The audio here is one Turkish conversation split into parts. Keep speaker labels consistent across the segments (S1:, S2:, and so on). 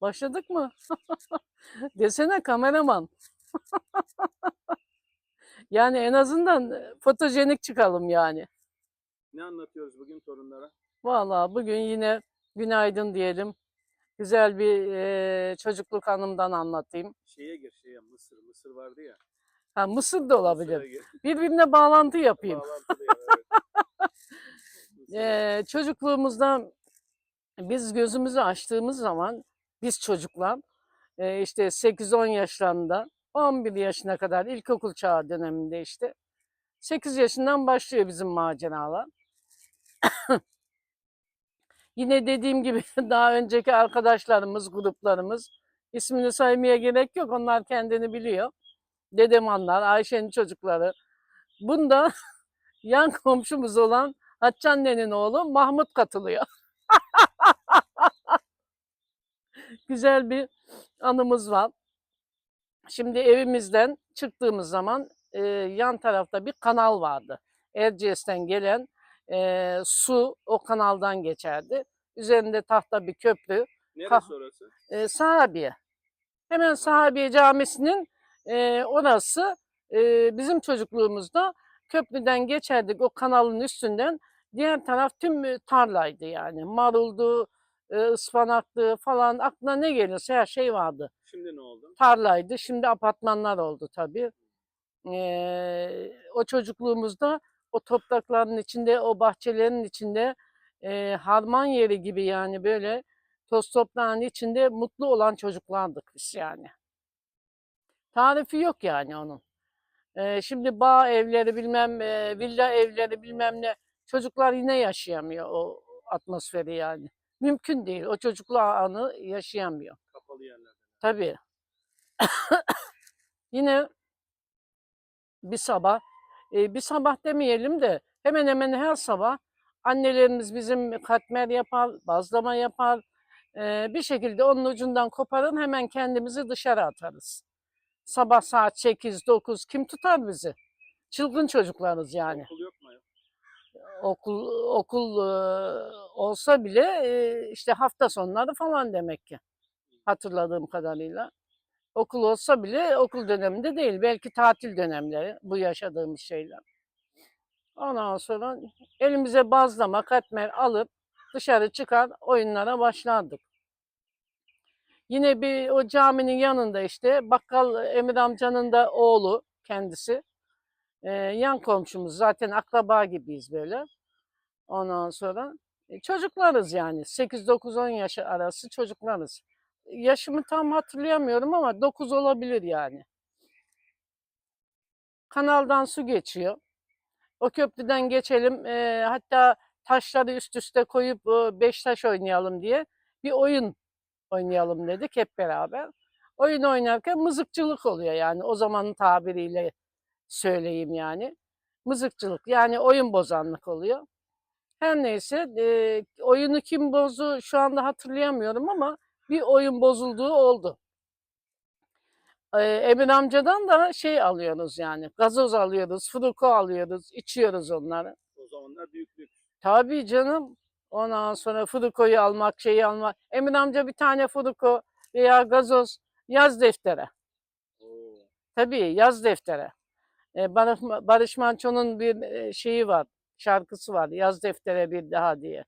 S1: Başladık mı? Desene kameraman. yani en azından e, fotojenik çıkalım yani.
S2: Ne anlatıyoruz bugün torunlara?
S1: Vallahi bugün yine günaydın diyelim. Güzel bir e, çocukluk anımdan anlatayım.
S2: Şeye gir şeye Mısır. Mısır vardı ya.
S1: Ha, Mısır da olabilir. Birbirine bağlantı yapayım.
S2: Evet.
S1: Ee, çocukluğumuzda biz gözümüzü açtığımız zaman biz çocuklar işte 8-10 yaşlarında 11 yaşına kadar ilkokul çağı döneminde işte 8 yaşından başlıyor bizim maceralar. Yine dediğim gibi daha önceki arkadaşlarımız, gruplarımız ismini saymaya gerek yok. Onlar kendini biliyor. Dedem anlar, Ayşe'nin çocukları. Bunda yan komşumuz olan Hatice annenin oğlu Mahmut katılıyor. Güzel bir anımız var. Şimdi evimizden çıktığımız zaman e, yan tarafta bir kanal vardı. Erciyes'ten gelen e, su o kanaldan geçerdi. Üzerinde tahta bir köprü.
S2: Neresi orası?
S1: E, Sahabiye. Hemen Sahabiye Camisi'nin e, orası e, bizim çocukluğumuzda köprüden geçerdik o kanalın üstünden. Diğer taraf tüm tarlaydı yani. Maruldu, e, ıspanaktı falan aklına ne gelirse her şey vardı.
S2: Şimdi ne oldu?
S1: Tarlaydı. Şimdi apartmanlar oldu tabii. E, o çocukluğumuzda o toprakların içinde, o bahçelerin içinde e, harman yeri gibi yani böyle toz toprağın içinde mutlu olan çocuklardık biz yani. Tarifi yok yani onun. Ee, şimdi bağ evleri bilmem, e, villa evleri bilmem ne. Çocuklar yine yaşayamıyor o atmosferi yani. Mümkün değil. O çocukluğu anı yaşayamıyor.
S2: Kapalı yerlerde.
S1: Tabii. Yine bir sabah, e, bir sabah demeyelim de hemen hemen her sabah annelerimiz bizim katmer yapar, bazlama yapar. E, bir şekilde onun ucundan koparın hemen kendimizi dışarı atarız. Sabah saat 8-9 kim tutar bizi? Çılgın çocuklarız yani.
S2: Okul?
S1: Okul olsa bile işte hafta sonları falan demek ki hatırladığım kadarıyla. Okul olsa bile okul döneminde değil. Belki tatil dönemleri bu yaşadığımız şeyler. Ondan sonra elimize bazlama, katmer alıp dışarı çıkar oyunlara başlardık. Yine bir o caminin yanında işte bakkal Emir amcanın da oğlu kendisi. Ee, yan komşumuz zaten akraba gibiyiz böyle. Ondan sonra e, çocuklarız yani 8-9-10 yaş arası çocuklarız. Yaşımı tam hatırlayamıyorum ama 9 olabilir yani. Kanaldan su geçiyor. O köprüden geçelim. e, hatta taşları üst üste koyup e, beş taş oynayalım diye bir oyun oynayalım dedik hep beraber. Oyun oynarken mızıkçılık oluyor yani o zamanın tabiriyle söyleyeyim yani. Mızıkçılık yani oyun bozanlık oluyor. Her neyse e, oyunu kim bozdu şu anda hatırlayamıyorum ama bir oyun bozulduğu oldu. E, Emir amcadan da şey alıyoruz yani gazoz alıyoruz, fruko alıyoruz, içiyoruz onları.
S2: O zamanlar büyüklük.
S1: Tabii canım. Ondan sonra furukoyu almak, şeyi almak. Emin amca bir tane furuko veya gazoz yaz deftere.
S2: Oo.
S1: Tabii yaz deftere. Barış, Barış Manço'nun bir şeyi var, şarkısı var. Yaz deftere bir daha diye.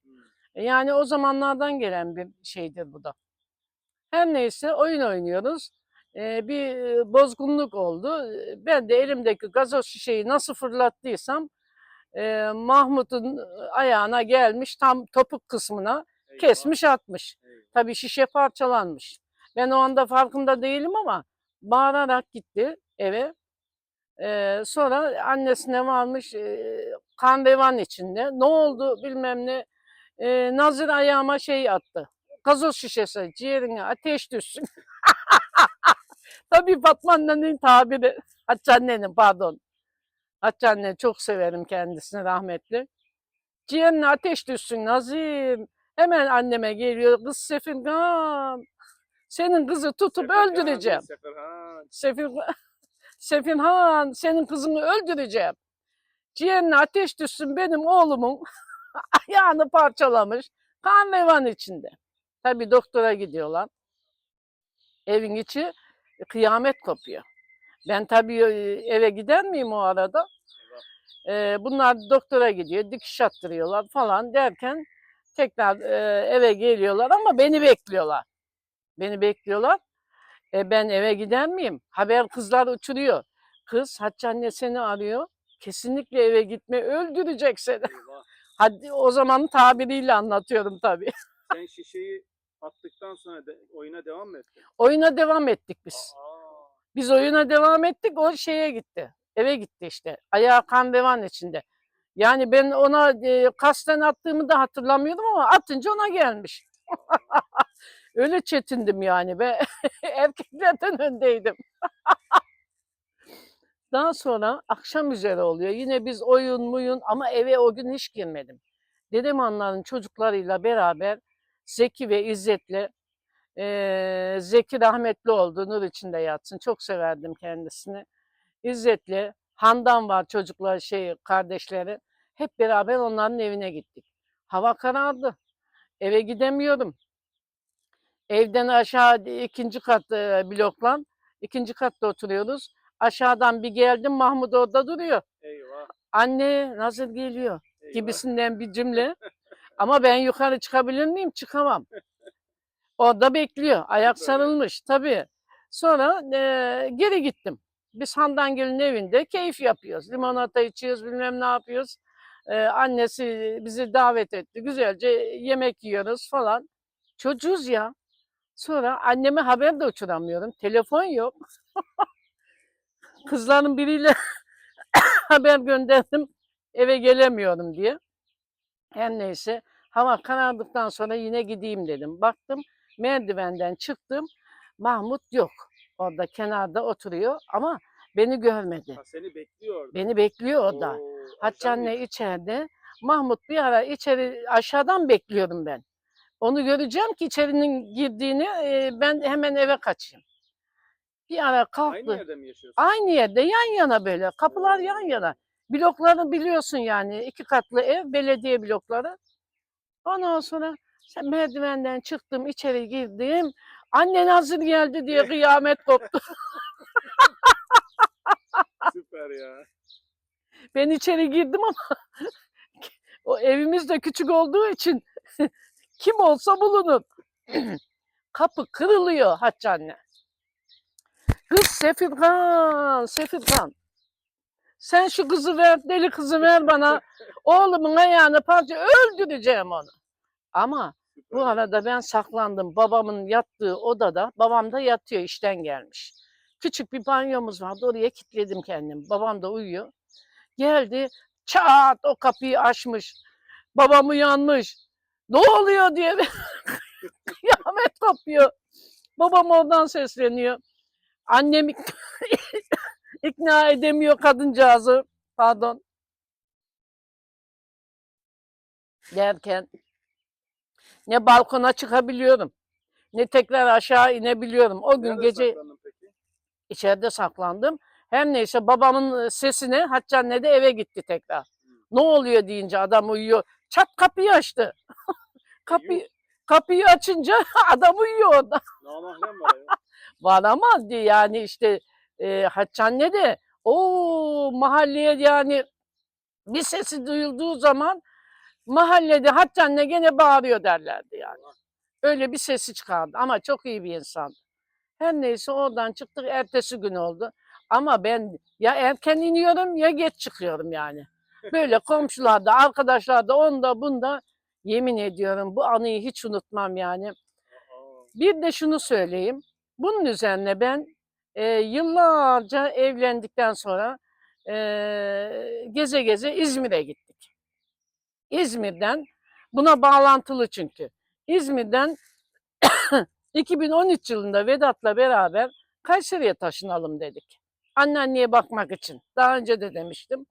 S1: E, Yani o zamanlardan gelen bir şeydir bu da. Her neyse oyun oynuyoruz. Bir bozgunluk oldu. Ben de elimdeki gazoz şişeyi nasıl fırlattıysam e, Mahmut'un ayağına gelmiş tam topuk kısmına
S2: Eyvah,
S1: kesmiş atmış.
S2: eyvah.
S1: Tabii şişe parçalanmış. Ben o anda farkında değilim ama bağırarak gitti eve. Ee, sonra annesine varmış e, kan revan içinde. Ne oldu bilmem ne. Ee, Nazır ayağıma şey attı. Gazoz şişesi ciğerine ateş düşsün. Tabii Fatma annenin tabiri. Hatice annenin pardon. Hatice anne çok severim kendisini rahmetli. Ciğerine ateş düşsün Nazim. Hemen anneme geliyor. Kız Sefirgan. Senin kızı tutup
S2: değil,
S1: öldüreceğim.
S2: Seferhan.
S1: Sefir, Sefirhan senin kızını öldüreceğim. Ciğerine ateş düşsün benim oğlumun ayağını parçalamış. Kan revan içinde. Tabii doktora gidiyorlar. Evin içi kıyamet kopuyor. Ben tabii e, eve gider miyim o arada? Ee, bunlar doktora gidiyor, dikiş attırıyorlar falan derken tekrar e, eve geliyorlar ama beni bekliyorlar. Beni bekliyorlar. E, ben eve gider miyim? Haber kızlar uçuruyor. Kız Hatice anne seni arıyor. Kesinlikle eve gitme öldürecek seni. Hadi o zamanın tabiriyle anlatıyorum tabii.
S2: Sen şişeyi attıktan sonra de, oyuna devam mı ettin?
S1: Oyuna devam ettik biz.
S2: Aa,
S1: Biz oyuna devam ettik. O şeye gitti. Eve gitti işte. Ayağı kan revan içinde. Yani ben ona e, kasten attığımı da hatırlamıyordum ama atınca ona gelmiş. Öyle çetindim yani be. Erkeklerden öndeydim. Daha sonra akşam üzere oluyor. Yine biz oyun muyun ama eve o gün hiç girmedim. Dedem anların çocuklarıyla beraber Zeki ve İzzet'le eee, Zeki rahmetli oldu. Nur içinde yatsın. Çok severdim kendisini. İzzet'le Handan var çocuklar şey kardeşleri. Hep beraber onların evine gittik. Hava karardı. Eve gidemiyorum. Evden aşağı ikinci kat e, bloklan. ikinci katta oturuyoruz. Aşağıdan bir geldim Mahmut orada duruyor.
S2: eyvah.
S1: Anne nasıl geliyor?
S2: eyvah.
S1: gibisinden bir cümle. Ama ben yukarı çıkabilir miyim? Çıkamam. Orada bekliyor. Ayak sarılmış tabii. Sonra e, geri gittim. Biz Handangil'in evinde keyif yapıyoruz. Limonata içiyoruz, bilmem ne yapıyoruz. E, annesi bizi davet etti. Güzelce yemek yiyoruz falan. Çocuğuz ya. Sonra anneme haber de uçuramıyorum. Telefon yok. Kızların biriyle haber gönderdim. Eve gelemiyorum diye. Her neyse hava karardıktan sonra yine gideyim dedim. Baktım merdivenden çıktım. Mahmut yok. Orada kenarda oturuyor ama beni görmedi.
S2: Ha, seni bekliyor orada.
S1: Beni bekliyor orada.
S2: Oo,
S1: Hatice anne içeride. Mahmut bir ara içeri aşağıdan bekliyorum ben. Onu göreceğim ki içerinin girdiğini e, ben hemen eve kaçayım. Bir ara kalktı.
S2: Aynı yerde mi yaşıyorsun?
S1: Aynı yerde yan yana böyle. Kapılar yan yana. Blokları biliyorsun yani. iki katlı ev, belediye blokları. Ondan sonra sen merdivenden çıktım, içeri girdim. Annen hazır geldi diye kıyamet koptu.
S2: Süper ya.
S1: Ben içeri girdim ama o evimiz de küçük olduğu için kim olsa bulunur. Kapı kırılıyor Hatice anne. Kız Sefirgan, Sefirgan. Sen şu kızı ver, deli kızı ver bana. Oğlumun ayağını parça öldüreceğim onu. Ama bu arada ben saklandım. Babamın yattığı odada. Babam da yatıyor işten gelmiş. Küçük bir banyomuz vardı. Oraya kilitledim kendimi. Babam da uyuyor. Geldi. Çat o kapıyı açmış. Babam uyanmış. Ne oluyor diye kıyamet kopuyor. Babam oradan sesleniyor. Annem ik- ikna edemiyor kadıncağızı. Pardon. Derken ne balkona çıkabiliyorum ne tekrar aşağı inebiliyorum. O gün
S2: Nerede
S1: gece
S2: peki?
S1: içeride saklandım. Her neyse babamın sesine Hatice anne de eve gitti tekrar. Ne oluyor deyince adam uyuyor. Çat kapıyı açtı. Kapıyı, kapıyı açınca adam uyuyor orada.
S2: Namahrem var ya.
S1: Var ama diye yani işte e, Hatice anne de o mahalleye yani bir sesi duyulduğu zaman mahallede Hatice anne gene bağırıyor derlerdi yani. Öyle bir sesi çıkardı ama çok iyi bir insan. Her neyse oradan çıktık ertesi gün oldu. Ama ben ya erken iniyorum ya geç çıkıyorum yani. Böyle komşularda, arkadaşlarda, onda bunda yemin ediyorum bu anıyı hiç unutmam yani. Bir de şunu söyleyeyim. Bunun üzerine ben e, yıllarca evlendikten sonra e, geze geze İzmir'e gittik. İzmir'den buna bağlantılı çünkü. İzmir'den 2013 yılında Vedat'la beraber Kayseri'ye taşınalım dedik. Anneanneye bakmak için. Daha önce de demiştim.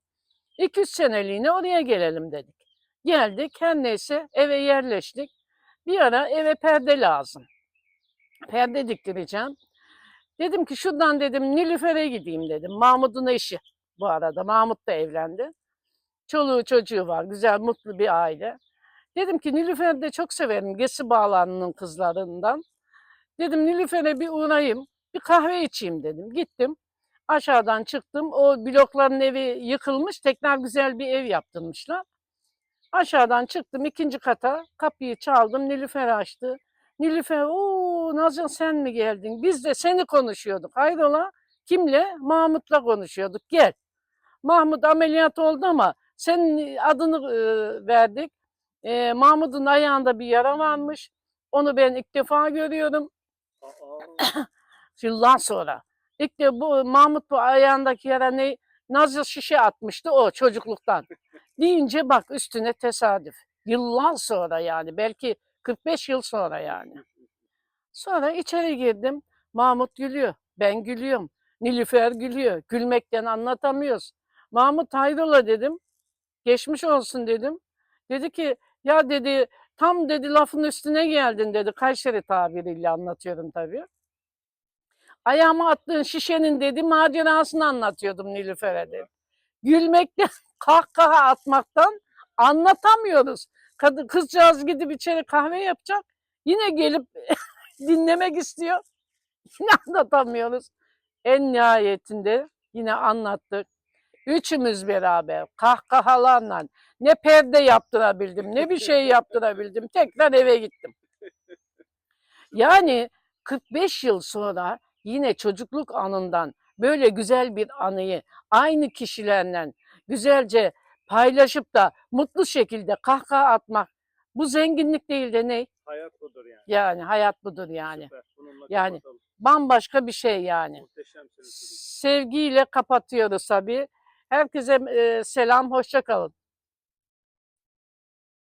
S1: 2-3 seneliğine oraya gelelim dedik. Geldik her eve yerleştik. Bir ara eve perde lazım. Perde diktireceğim. Dedim ki şuradan dedim Nilüfer'e gideyim dedim. Mahmut'un eşi bu arada. Mahmut da evlendi. Çoluğu çocuğu var. Güzel mutlu bir aile. Dedim ki Nilüfer'i de çok severim. Gesi bağlarının kızlarından. Dedim Nilüfer'e bir uğrayayım. Bir kahve içeyim dedim. Gittim. Aşağıdan çıktım. O blokların evi yıkılmış. Tekrar güzel bir ev yaptırmışlar. Aşağıdan çıktım ikinci kata. Kapıyı çaldım. Nilüfer açtı. Nilüfer, ooo Nazan sen mi geldin? Biz de seni konuşuyorduk. Hayrola? Kimle? Mahmut'la konuşuyorduk. Gel. Mahmut ameliyat oldu ama senin adını e, verdik. E, Mahmut'un ayağında bir yara varmış. Onu ben ilk defa görüyorum. Yıllar sonra. İlk de bu Mahmut bu ayağındaki yara ne? Nazlı şişe atmıştı o çocukluktan. Deyince bak üstüne tesadüf. Yıllar sonra yani belki 45 yıl sonra yani. Sonra içeri girdim. Mahmut gülüyor. Ben gülüyorum. Nilüfer gülüyor. Gülmekten anlatamıyoruz. Mahmut hayrola dedim. Geçmiş olsun dedim. Dedi ki ya dedi tam dedi lafın üstüne geldin dedi. Kayseri tabiriyle anlatıyorum tabii. Ayağıma attığın şişenin dedi macerasını anlatıyordum Nilüfer'e dedi. Gülmekten, kahkaha atmaktan anlatamıyoruz. Kadın, kızcağız gidip içeri kahve yapacak. Yine gelip dinlemek istiyor. Yine anlatamıyoruz. En nihayetinde yine anlattık. Üçümüz beraber kahkahalarla ne perde yaptırabildim ne bir şey yaptırabildim. Tekrar eve gittim. Yani 45 yıl sonra yine çocukluk anından böyle güzel bir anıyı aynı kişilerle güzelce paylaşıp da mutlu şekilde kahkaha atmak bu zenginlik değil de ne?
S2: hayat budur yani.
S1: Yani hayat budur yani.
S2: Süper.
S1: Yani.
S2: kapatalım.
S1: Bambaşka bir şey yani.
S2: Muhteşemsiniz.
S1: Sevgiyle kapatıyoruz tabii. Herkese selam, hoşça kalın.